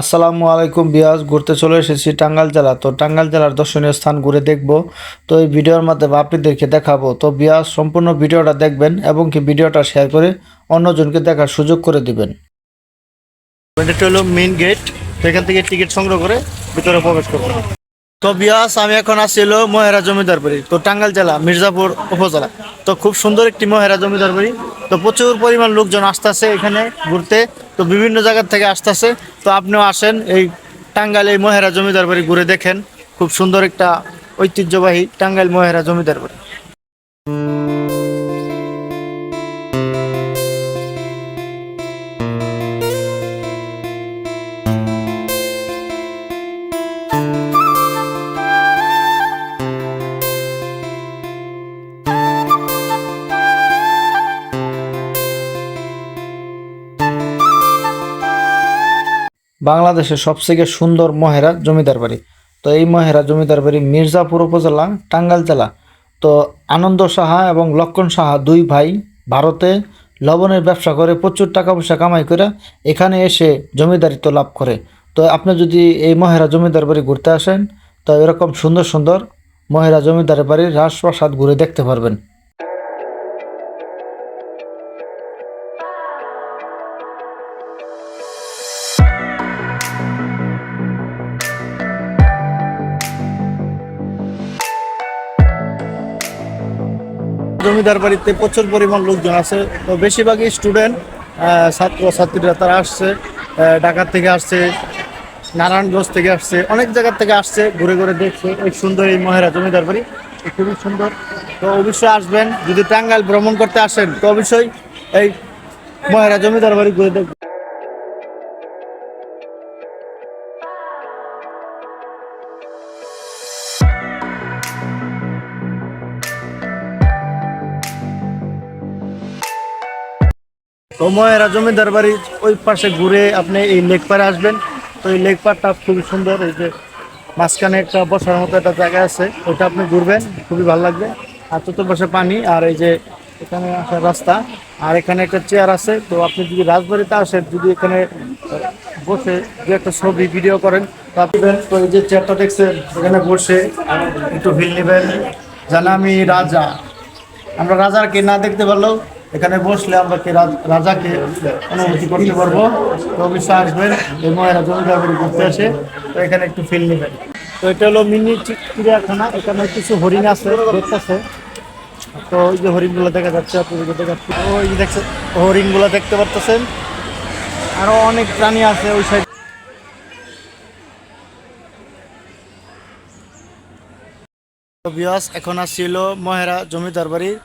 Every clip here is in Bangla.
আসসালামু আলাইকুম বিয়াস, ঘুরতে চলে এসেছি টাঙ্গাল জেলা তো টাঙ্গাল জেলার দর্শনীয় স্থান ঘুরে দেখব। তো এই ভিডিওর মাধ্যমে আপনাদেরকে দেখাবো। তো বিয়াস, সম্পূর্ণ ভিডিওটা দেখবেন এবং কি ভিডিওটা শেয়ার করে অন্যজনকে দেখার সুযোগ করে দিবেন। এটা হলো মেইন গেট এখান থেকে টিকিট সংগ্রহ করে ভিতরে প্রবেশ করব তো বিয়াস আমি এখন আসছিল মহেরা জমিদার বাড়ি, তো টাঙ্গাল জেলা, মির্জাপুর উপজেলা। তো খুব সুন্দর একটি মহেরা জমিদার বাড়ি। তো প্রচুর পরিমাণ লোকজন আসতেছে এখানে ঘুরতে, তো বিভিন্ন জায়গার থেকে আসতেছে। তো আপনিও আসেন এই টাঙ্গাইল এই মহেরা জমিদার বাড়ি ঘুরে দেখেন। খুব সুন্দর একটা ঐতিহ্যবাহী টাঙ্গাইল মহেরা জমিদার বাড়ি। বাংলাদেশের সবথেকে সুন্দর মহেরা জমিদার বাড়ি। তো এই মহেরা জমিদার বাড়ি মির্জাপুর উপজেলা টাঙ্গাইল জেলা। তো আনন্দ সাহা এবং লক্ষণ সাহা দুই ভাই ভারতে লবণের ব্যবসা করে, প্রচুর টাকা পয়সা কামাই করে, এখানে এসে জমিদারিত্ব লাভ করে। তো আপনি যদি এই মহেরা জমিদার বাড়ি ঘুরতে আসেন, তো এরকম সুন্দর সুন্দর মহেরা জমিদার বাড়ির রাজপ্রাসাদ ঘুরে দেখতে পারবেন। জমিদার বাড়িতে প্রচুর পরিমাণ লোকজন আছে। তো বেশিরভাগই স্টুডেন্ট ছাত্র ছাত্রীরা তারা আসছে ঢাকার ঢাকা থেকে আসছে, নারায়ণগঞ্জ থেকে আসছে, অনেক জায়গার থেকে আসছে, ঘুরে ঘুরে দেখছে। এই সুন্দর এই মহেরা জমিদার বাড়ি খুবই সুন্দর। তো অবশ্যই আসবেন, যদি টাঙ্গাইল ভ্রমণ করতে আসেন, তো অবশ্যই এই মহেরা জমিদার বাড়ি ঘুরে দেখবেন। তো মহেরা জমিদার ওই পাশে ঘুরে আপনি এই লেক পারে আসবেন। তো এই লেক পারটা খুবই সুন্দর, এই যে মাঝখানে একটা বসার মতো একটা জায়গা আছে, ওইটা আপনি ঘুরবেন, খুবই ভালো লাগবে। আর চতুর্পাশে পানি, আর এই যে এখানে আসার রাস্তা, আর এখানে একটা চেয়ার আছে। তো আপনি যদি রাজবাড়িতে আসেন, যদি এখানে বসে যে একটা ছবি, ভিডিও করেন তো আপনি তো এই যে চেয়ারটা দেখছেন, এখানে বসে একটু ভিল নেবেন। জানা আমি রাজা। আমরা রাজাকে না দেখতে পারলেও এখানে বসলে আমরা কি রাজ- রাজাকে অনুভূতি করতে পারব? অবশ্যই আসবেন, এই মহিলা জমিদার ঘুরতে আসে তো এখানে একটু ফিল নেবেন। তো এটা হলো মিনি চিড়িয়াখানা, এখানে কিছু হরিণ আছে দেখতেছে তো ওই যে হরিণগুলো দেখা যাচ্ছে, আপনাদেরকে দেখাচ্ছি। ওই দেখছেন, হরিণগুলো দেখতে পারতেছেন। আরও অনেক প্রাণী আছে ওই সাইড এখন আসছিল মহেরা জমিদার বাড়ির।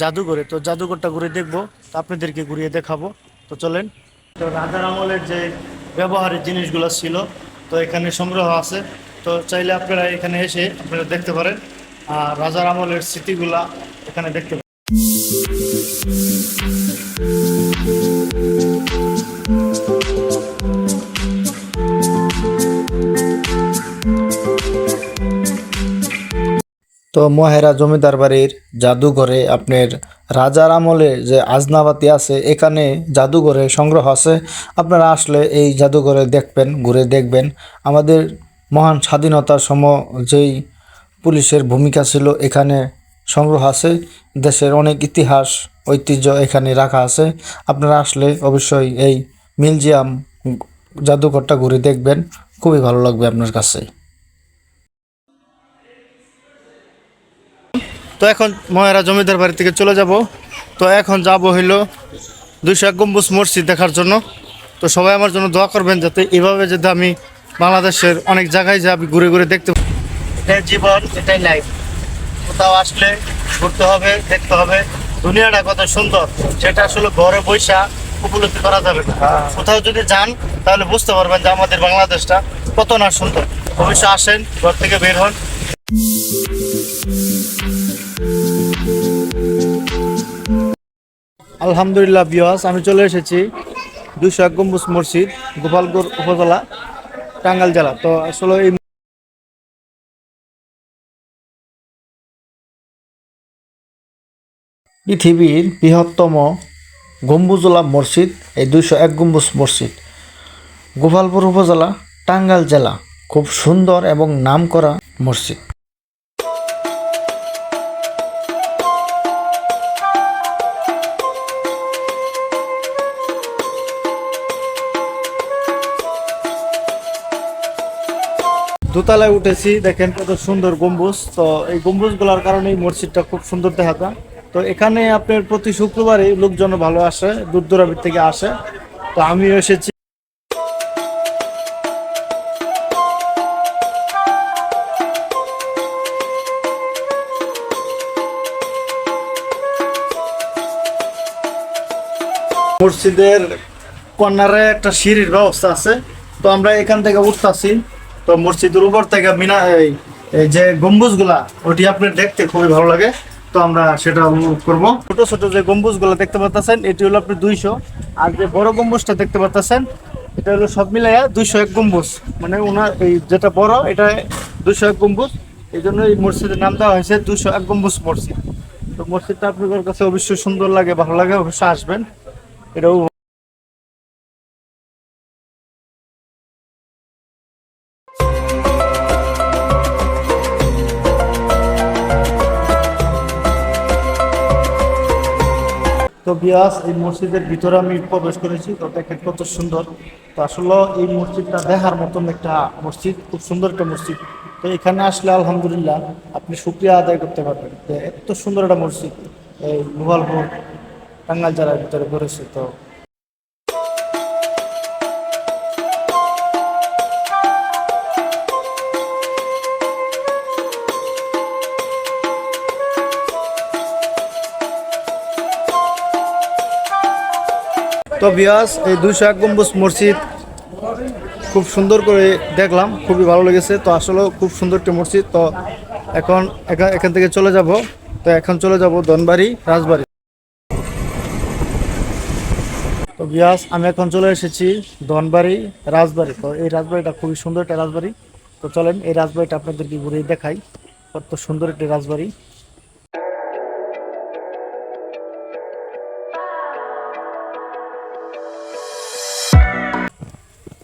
জাদুঘরে। তো জাদুঘরটা ঘুরে দেখব আপনাদেরকে ঘুরিয়ে দেখাবো। তো চলেন। তো রাজার আমলের যে ব্যবহারের জিনিসগুলো ছিল, তো এখানে সংগ্রহ আছে। তো চাইলে আপনারা এখানে এসে আপনারা দেখতে পারেন। আর রাজার আমলের স্মৃতিগুলা এখানে দেখতে পারেন। তো মহেরা জমিদার বাড়ির জাদুঘরে আপনার রাজার আমলে যে আজনাবাতি আছে, এখানে জাদুঘরে সংগ্রহ আছে। আপনারা আসলে এই জাদুঘরে দেখবেন, ঘুরে দেখবেন। আমাদের মহান স্বাধীনতার সম যেই পুলিশের ভূমিকা ছিল, এখানে সংগ্রহ আছে। দেশের অনেক ইতিহাস, ঐতিহ্য এখানে রাখা আছে। আপনারা আসলে অবশ্যই এই মিউজিয়াম জাদুঘরটা ঘুরে দেখবেন। খুবই ভালো লাগবে আপনার কাছে। তো এখন মহেরা জমিদার বাড়ি থেকে চলে যাব। তো এখন যাব হইল দুইশো এক গম্বুজ মসজিদ দেখার জন্য। তো সবাই আমার জন্য দোয়া করবেন যাতে এভাবে যাতে আমি বাংলাদেশের অনেক জায়গায় যে আমি ঘুরে ঘুরে দেখতে। এটাই জীবন, এটাই লাইফ কোথাও আসলে ঘুরতে হবে, দেখতে হবে। দুনিয়াটা কত সুন্দর, সেটা আসলে ঘরে বৈশা উপলব্ধি করা যাবে কোথাও যদি যান, তাহলে বুঝতে পারবেন যে আমাদের বাংলাদেশটা কত না সুন্দর। অবশ্যই আসেন, ঘর থেকে বের হন। আলহামদুলিল্লাহ বিয়াস আমি চলে এসেছি দুশো এক গম্বুজ মসজিদ, গোপালগড় উপজেলা টাঙ্গাল জেলা। তো আসলে এই পৃথিবীর বৃহত্তম গম্বুজলা মসজিদ, এই দুইশো এক গম্বুজ মসজিদ। গোপালপুর উপজেলা টাঙ্গাল জেলা, খুব সুন্দর এবং নামকরা মসজিদ। দোতলায় উঠেছি, দেখেন কত সুন্দর গম্বুজ। তো এই গম্বুজগুলোর কারণে এই মসজিদটা খুব সুন্দর দেখা যায় তো এখানে আপনার প্রতি শুক্রবারে লোকজন ভালো আসে দূর দূরাবির থেকে আসে। তো আমিও এসেছি। মসজিদের কর্নারে একটা সিঁড়ির ব্যবস্থা আছে। তো আমরা এখান থেকে উঠতাছি। তো মসজিদের উপর থেকে মিনা এই যে গম্বুজগুলা, ওটি আপনার দেখতে খুবই ভালো লাগে। তো আমরা সেটা উপভোগ করব। ছোট ছোট যে গম্বুজগুলো দেখতে পাচ্ছেন এটি হলো আপনি দুইশো। আর যে বড় গম্বুজটা দেখতে পাচ্ছেন এটা হলো সব মিলাইয়া দুইশো এক গম্বুজ। মানে ওনার এই যেটা বড়, এটা দুইশো এক গম্বুজ। এই জন্য এই মসজিদের নাম দেওয়া হয়েছে দুইশো এক গম্বুজ মসজিদ। তো মসজিদটা আপনাদের কাছে অবশ্যই সুন্দর লাগে, ভালো লাগে, অবশ্যই আসবেন। এটাও তো বিয়াস এই মসজিদের ভিতরে আমি প্রবেশ করেছি। তো দেখেন কত সুন্দর। তো আসলে এই মসজিদটা দেখার মতন একটা মসজিদ, খুব সুন্দর একটা মসজিদ। তো এখানে আসলে আলহামদুলিল্লাহ আপনি সুক্রিয়া আদায় করতে পারবেন যে এত সুন্দর একটা মসজিদ এই গোপালপুর টাঙ্গাল জেলার ভিতরে করেছে তো তো বিয়াস এই দুইশো এক গম্বুজ মসজিদ খুব সুন্দর করে দেখলাম, খুবই ভালো লেগেছে। তো আসলে খুব সুন্দর একটা মসজিদ। তো এখন এখান থেকে চলে যাব। তো এখন চলে যাব ধনবাড়ি, রাজবাড়ি। তো বিয়াস আমি এখন চলে এসেছি ধনবাড়ি, রাজবাড়ি। তো এই রাজবাড়িটা খুবই সুন্দর একটা রাজবাড়ি। তো চলেন, এই রাজবাড়িটা আপনাদেরকে ঘুরে দেখাই। কত সুন্দর একটি রাজবাড়ি।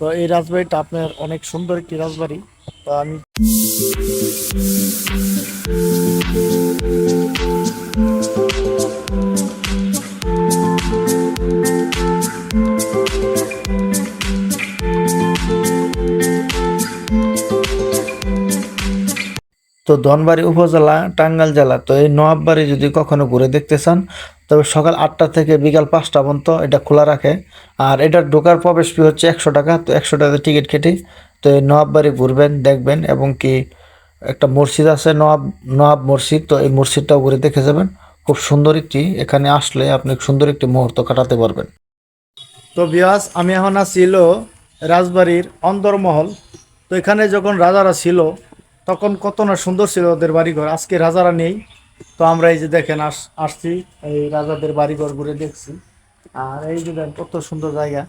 তো এই রাজবাড়িটা আপনার অনেক সুন্দর একটি রাজবাড়ি। তো আমি তো ধনবাড়ি উপজেলা, টাঙ্গাইল জেলা। তো এই নবাববাড়ি যদি কখনো ঘুরে দেখতে চান, তবে সকাল আটটা থেকে বিকাল পাঁচটা পর্যন্ত এটা খোলা রাখে। আর এটার ঢোকার প্রবেশ ফি হচ্ছে একশো টাকা, তো একশো টাকাতে টিকিট কেটে তো এই নবাববাড়ি ঘুরবেন, দেখবেন এবং কি একটা মসজিদ আছে নবাব নবাব মসজিদ, তো এই মসজিদটাও ঘুরে দেখে যাবেন। খুব সুন্দর একটি, এখানে আসলে আপনি সুন্দর একটি মুহূর্ত কাটাতে পারবেন। তো বিয়াস আমি এখন ছিল রাজবাড়ির অন্দরমহল। তো এখানে যখন রাজারা ছিল তখন কত না সুন্দর ছিল ওদের বাড়িঘর। আজকে রাজারা নেই। তো আমরা এই যে দেখেন, আস, আসছি, এই রাজাদের বাড়িঘর ঘুরে দেখছি। আর এই যে দেখেন, কত সুন্দর জায়গা।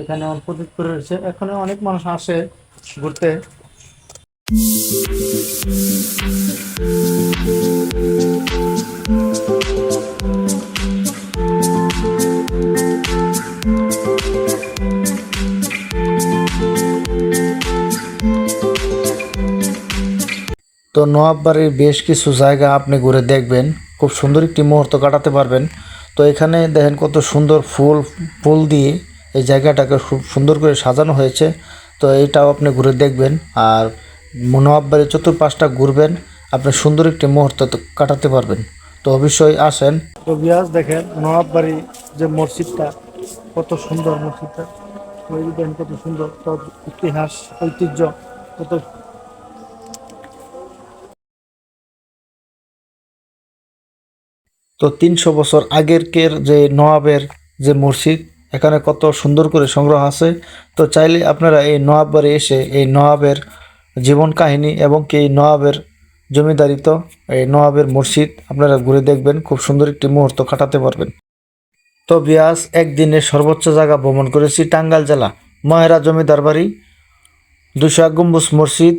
এখানে প্রতীক করে রয়েছে। এখানে অনেক মানুষ আসে ঘুরতে। তো নবাববাড়ির বেশ কিছু জায়গা আপনি ঘুরে দেখবেন। খুব সুন্দর একটি মুহূর্ত কাটাতে পারবেন। তো এখানে দেখেন কত সুন্দর ফুল ফুল দিয়ে এই জায়গাটাকে খুব সুন্দর করে সাজানো হয়েছে। তো এইটাও আপনি ঘুরে দেখবেন আর নবাববাড়ির চতুর্পাশটা ঘুরবেন। আপনি সুন্দর একটি মুহূর্ত কাটাতে পারবেন। তো অবশ্যই আসেন। তো বিয়াস দেখেন নবাববাড়ি যে মসজিদটা, কত সুন্দর মসজিদটা। দেখেন কত সুন্দর ইতিহাস, ঐতিহ্য, কত তো তিনশো বছর আগেরকের যে নবাবের যে মসজিদ, এখানে কত সুন্দর করে সংগ্রহ আছে। তো চাইলে আপনারা এই নবাববাড়ি এসে এই নবাবের জীবন কাহিনী এবং কি এই নবাবের জমিদারিত এই নবাবের মসজিদ আপনারা ঘুরে দেখবেন, খুব সুন্দর একটি মুহূর্ত কাটাতে পারবেন। তো বিয়াস, একদিনে সর্বোচ্চ জায়গা ভ্রমণ করেছি টাঙ্গাইল জেলা, মহেরা জমিদার বাড়ি, দুশো গম্বুজ মসজিদ,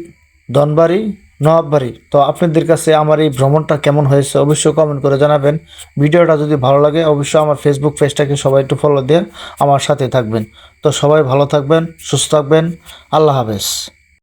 ধনবাড়ি নবাববাড়ি তো আপনাদের কাছে আমার এই ভ্রমণটা কেমন হয়েছে অবশ্যই কমেন্ট করে জানাবেন। ভিডিওটা যদি ভালো লাগে, অবশ্যই আমার ফেসবুক পেজটাকে সবাই একটু ফলো দিয়ে আমার সাথে থাকবেন। তো সবাই ভালো থাকবেন, সুস্থ থাকবেন। আল্লাহ হাফেজ।